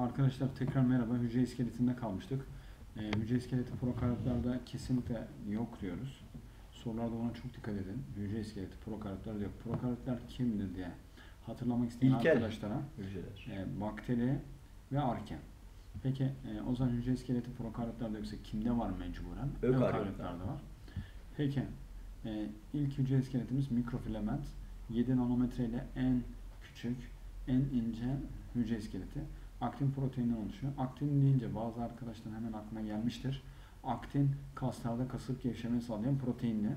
Arkadaşlar tekrar merhaba. Hücre iskeletinde kalmıştık. Ee, hücre iskeleti prokaryotlarda kesinlikle yok diyoruz. Sorularda ona çok dikkat edin. Hücre iskeleti prokaryotlarda yok. Prokaryotlar kimdir diye hatırlamak isteyen İlkel. arkadaşlara Hücreler. e, bakteri ve arke. Peki e, o zaman hücre iskeleti prokaryotlarda yoksa kimde var mecburen? Ökaryotlarda var. Peki e, ilk hücre iskeletimiz mikrofilament. 7 nanometre ile en küçük, en ince hücre iskeleti. Aktin proteinden oluşuyor. Aktin deyince bazı arkadaşların hemen aklına gelmiştir. Aktin kaslarda kasıp gevşemeyi sağlayan proteindi.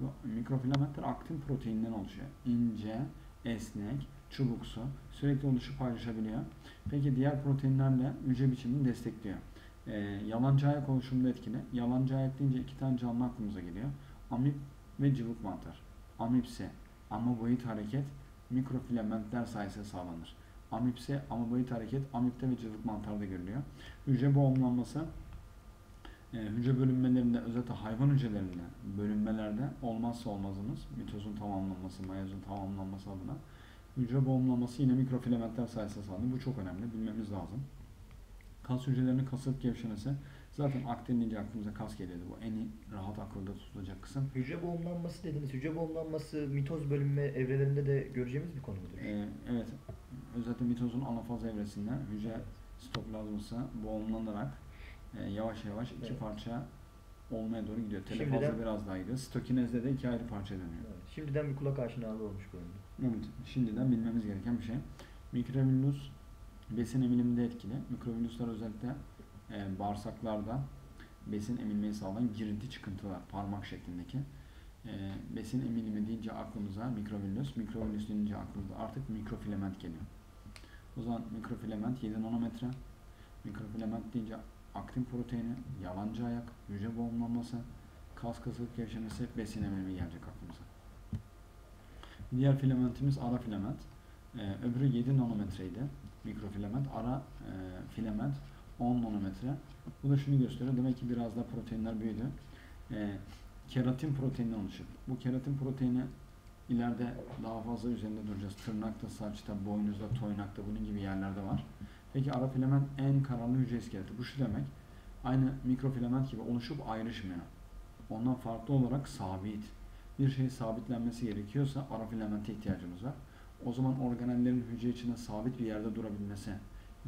Bu Mikrofilamentler aktin proteininden oluşuyor. İnce, esnek, çubuksu, sürekli oluşup ayrışabiliyor. Peki diğer proteinlerle hücre biçimini destekliyor. Ee, yalancı ayak oluşumunda etkili. Yalancı ayak deyince iki tane canlı aklımıza geliyor. Amip ve cıvık mantar. Amipse, amoeboid hareket mikrofilamentler sayesinde sağlanır. Amipse, amoeboid hareket amipte ve cıvık mantarda görülüyor. Hücre boğumlanması e, hücre bölünmelerinde özellikle hayvan hücrelerinde bölünmelerde olmazsa olmazımız mitozun tamamlanması, meyozun tamamlanması adına hücre boğumlanması yine mikrofilamentler sayesinde sağlanıyor. Bu çok önemli. Bilmemiz lazım. Kas hücrelerinin kasılıp gevşemesi zaten aktin deyince aklımıza kas geliyordu. Bu en rahat akılda tutulacak kısım. Hücre boğumlanması dediniz. Hücre boğumlanması mitoz bölünme evrelerinde de göreceğimiz bir konu mudur? Ee, evet. Özellikle mitozun anafaz evresinde hücre sitoplazması boğumlanarak e, yavaş yavaş iki Evet. parça olmaya doğru gidiyor. Şimdiden- biraz daha gidiyor. Stokinezde de iki ayrı parça dönüyor. Evet. Şimdiden bir kulak aşinalığı olmuş bulundu. Evet, şimdiden bilmemiz gereken bir şey. Mikrovillus besin emiliminde etkili. Mikrovilluslar özellikle e, bağırsaklarda besin emilmeyi sağlayan girinti çıkıntılar, parmak şeklindeki. E, besin emilimi deyince aklımıza mikrovillus, mikrovillus deyince aklımıza artık mikrofilament geliyor. O zaman mikrofilament 7 nanometre, mikrofilament deyince aktin proteini, yalancı ayak, hücre boğumlanması, kas kasılık gevşemesi, besin emilimi gelecek aklımıza. Diğer filamentimiz ara filament. Ee, öbürü 7 nanometreydi. Mikrofilament. Ara e, filament 10 nanometre. Bu da şunu gösteriyor. Demek ki biraz daha proteinler büyüdü. Ee, keratin proteininden oluşuyor. Bu keratin proteini ileride daha fazla üzerinde duracağız. Tırnakta, saçta, boynuzda, toynakta bunun gibi yerlerde var. Peki ara filament en kararlı hücre iskeleti. Bu şu demek. Aynı mikrofilament gibi oluşup ayrışmıyor. Ondan farklı olarak sabit bir şey sabitlenmesi gerekiyorsa ara filamente ihtiyacımız var. O zaman organellerin hücre içinde sabit bir yerde durabilmesi,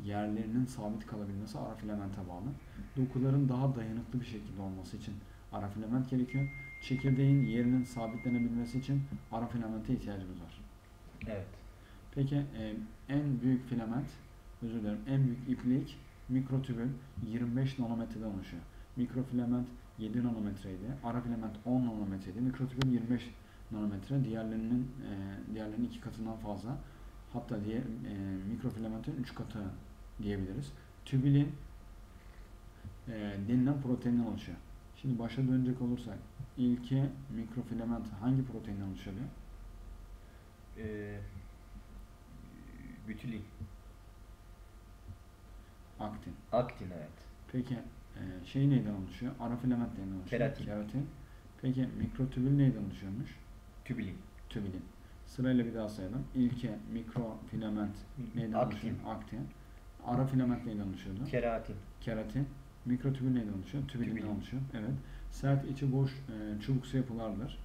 yerlerinin sabit kalabilmesi ara filamente bağlı. Dokuların daha dayanıklı bir şekilde olması için ara filament gerekiyor. Çekirdeğin yerinin sabitlenebilmesi için ara filamente ihtiyacımız var. Evet. Peki e, en büyük filament, özür dilerim, en büyük iplik mikrotübül 25 nanometreden oluşuyor. Mikrofilament 7 nanometreydi, ara filament 10 nanometreydi, mikrotübül 25 nanometre, diğerlerinin e, diğerlerinin iki katından fazla. Hatta diye e, mikrofilamentin 3 katı diyebiliriz. Tübülin e, denilen proteinden oluşuyor. Şimdi başa dönecek olursak ilki mikrofilament hangi proteinden oluşuyor? Ee, bütülin. Aktin. Aktin evet. Peki e, şey neyden oluşuyor? Ara filament neyden oluşuyor? Keratin. Keratin. Peki mikrotübül neyden oluşuyormuş? Tübülin. Tübülin. Sırayla bir daha sayalım. İlke mikrofilament neyden Aktin. oluşuyor? Aktin. Ara filament neyden oluşuyordu? Keratin. Keratin. Mikrotübül neyden oluşuyor? Tübülinden Tübülin. oluşuyor. Evet. Sert içi boş e, çubuksu yapılardır.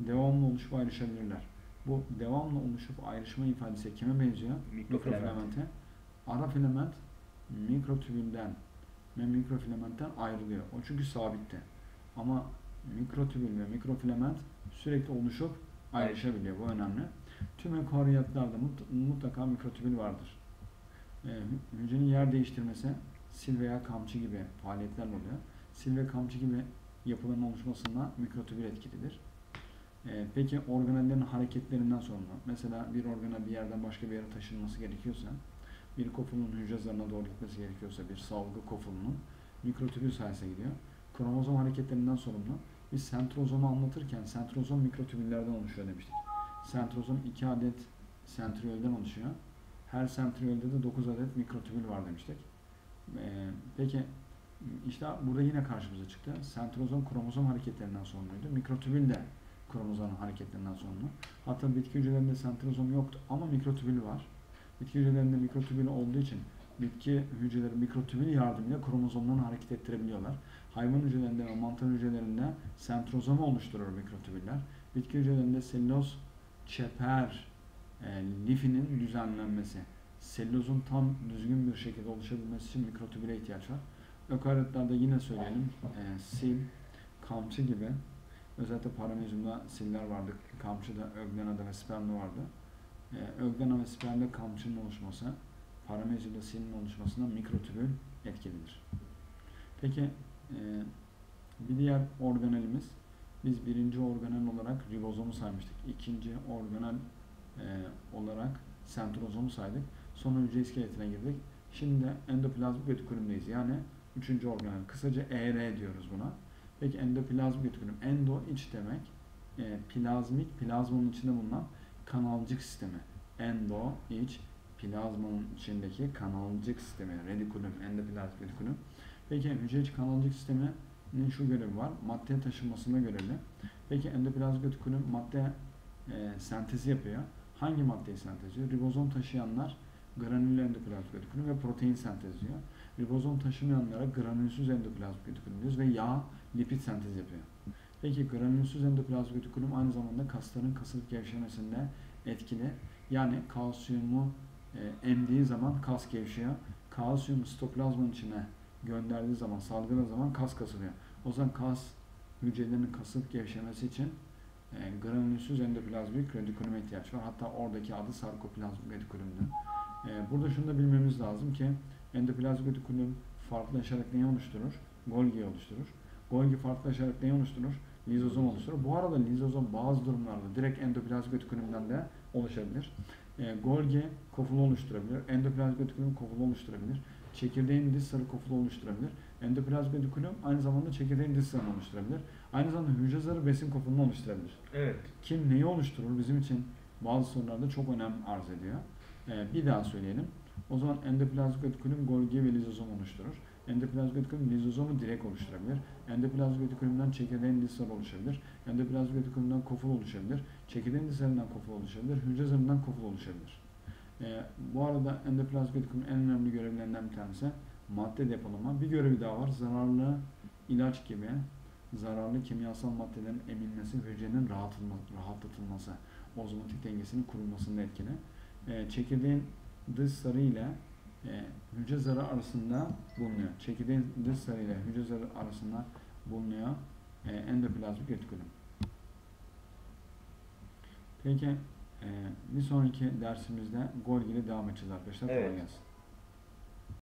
Devamlı oluşup ayrışabilirler. Bu devamlı oluşup ayrışma ifadesi kime benziyor? Mikrofilament. Mikrofilamente. Ara filament mikrotübülden ve mikrofilamentten ayrılıyor. O çünkü sabitti. Ama mikrotübül ve mikrofilament sürekli oluşup ayrışabiliyor. Bu önemli. Tüm eukaryotlerde mut- mutlaka mikrotübül vardır. Hü- hücrenin yer değiştirmesi sil veya kamçı gibi faaliyetler oluyor. Sil ve kamçı gibi yapıların oluşmasında mikrotübül etkilidir. Ee, peki organellerin hareketlerinden sonra mesela bir organa bir yerden başka bir yere taşınması gerekiyorsa bir kofulun hücre zarına doğru gitmesi gerekiyorsa bir salgı kofulunun mikrotübül sayesinde gidiyor. Kromozom hareketlerinden sorumlu. Biz sentrozomu anlatırken sentrozom mikrotübüllerden oluşuyor demiştik. Sentrozom 2 adet sentriyolden oluşuyor. Her sentriyolde de 9 adet mikrotübül var demiştik. Peki işte burada yine karşımıza çıktı. Sentrozom kromozom hareketlerinden sorumluydu. Mikrotübül de kromozom hareketlerinden sorumlu. Hatta bitki hücrelerinde sentrozom yoktu ama mikrotübül var. Bitki hücrelerinde mikrotübül olduğu için bitki hücreleri mikrotübül yardımıyla kromozomlarını hareket ettirebiliyorlar. Hayvan hücrelerinde ve mantar hücrelerinde sentrozomu oluşturur mikrotübüller. Bitki hücrelerinde selüloz çeper e, lifinin düzenlenmesi, selülozun tam düzgün bir şekilde oluşabilmesi için mikrotübüle ihtiyaç var. Ökaryotlerde yine söyleyelim, e, sil, kamçı gibi, özellikle paramezyumda siller vardı, kamçıda, öglenada ve spermde vardı. E, öglena ve spermde kamçının oluşması, paramezyumda silin oluşmasına mikrotübül etkilidir. Peki, e, bir diğer organelimiz, biz birinci organel olarak ribozomu saymıştık. İkinci organel e, olarak sentrozomu saydık. Sonra hücre iskeletine girdik. Şimdi de endoplazmik retikulumdayız. Yani üçüncü organel. Kısaca ER diyoruz buna. Peki endoplazmik retikulum. Endo iç demek. E, plazmik, plazmanın içinde bulunan kanalcık sistemi. Endo, iç, plazmanın içindeki kanalcık sistemi. Retikulum, endoplazmik retikulum. Peki hücre içi kanalcık sisteminin şu görevi var. Madde taşınmasında görevli. Peki endoplazmik retikulum madde e, sentezi yapıyor. Hangi maddeyi sentezliyor? Ribozom taşıyanlar granüllü endoplazmik retikulum ve protein sentezliyor. Ribozom taşımayanlara granülsüz endoplazmik retikulum diyoruz ve yağ, lipid sentez yapıyor. Peki granülsüz endoplazmik retikulum aynı zamanda kasların kasılıp gevşemesinde etkili. Yani kalsiyumu e, emdiği zaman kas gevşiyor. Kalsiyumu sitoplazmanın içine gönderdiği zaman, salgıladığı zaman kas kasılıyor. O zaman kas hücrelerinin kasılıp gevşemesi için e, granülsüz endoplazmik retikuluma ihtiyaç var. Hatta oradaki adı sarkoplazmik retikulumdu. E, burada şunu da bilmemiz lazım ki endoplazmik retikulum farklılaşarak neyi oluşturur? Golgi oluşturur. Golgi farklılaşarak neyi oluşturur? Lizozom oluşturur. Bu arada lizozom bazı durumlarda direkt endoplazmik retikulumdan da oluşabilir. E, Golgi kofulu oluşturabilir. Endoplazmik retikulum kofulu oluşturabilir. Çekirdeğin dış sarı kofulu oluşturabilir. Endoplazmik retikulum aynı zamanda çekirdeğin dış sarını oluşturabilir. Aynı zamanda hücre zarı besin kofulunu oluşturabilir. Evet. Kim neyi oluşturur bizim için bazı sorularda çok önem arz ediyor. Ee, bir daha söyleyelim. O zaman endoplazmik retikulum Golgi ve lizozom oluşturur. Endoplazmik retikulum lizozomu direkt oluşturabilir. Endoplazmik retikulumdan çekirdeğin sarı oluşabilir. Endoplazmik retikulumdan koful oluşabilir. Çekirdeğin dış sarından koful oluşabilir. Hücre zarından koful oluşabilir. Ee, bu arada endoplazmik retikulumun en önemli görevlerinden bir tanesi madde depolama. Bir görevi daha var. Zararlı ilaç gibi zararlı kimyasal maddelerin emilmesi hücrenin rahatlatılması, ozmotik dengesinin kurulmasında etkili. E, çekirdeğin dış sarı ile e, hücre zarı arasında bulunuyor. Çekirdeğin dış sarı ile hücre zarı arasında bulunuyor e, endoplazmik retikulum. Peki e, bir sonraki dersimizde Golgi ile devam edeceğiz arkadaşlar. Kolay Evet. gelsin.